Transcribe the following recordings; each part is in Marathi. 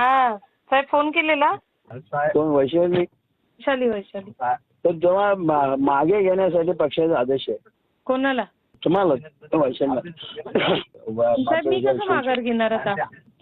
साहेब फोन केलेला? कोण वैशाली? वैशाली वैशाली. तर जेव्हा मा- मागे घेण्यासाठी पक्षाचा आदेश आहे कोणाला? तुम्हाला साहेब मी कसं माघार घेणार आता?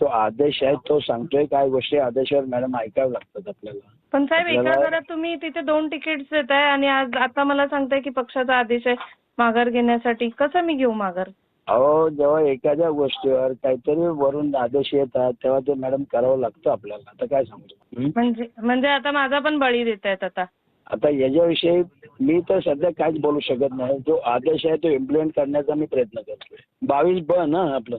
तो आदेश आहे तो सांगतोय काय गोष्टी आदेशावर मॅडम ऐकाव्या लागतात आपल्याला. पण साहेब एका आपल्याला- घरात तुम्ही तिथे दोन तिकीट्स देताय आणि आज आता मला सांगताय की पक्षाचा आदेश आहे माघार घेण्यासाठी. कसं मी घेऊ माघार? अहो जेव्हा एखाद्या गोष्टीवर काहीतरी वरून आदेश येतात तेव्हा ते मॅडम करावं लागतं आपल्याला. आता काय सांगतो हं? म्हणजे म्हणजे आता माझा पण बळी देत आहेत आता. आता याच्याविषयी मी तर सध्या काहीच बोलू शकत नाही. जो आदेश आहे तो इम्प्लिमेंट करण्याचा मी प्रयत्न करतोय. बावीस ब ना आपलं?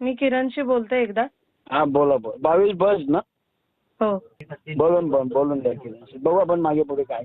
मी किरणशी बोलते एकदा. हा बोला बोला. बावीस बस ना? हो. बोलून बोल बोलून द्या की बघू आपण मागे पुढे काय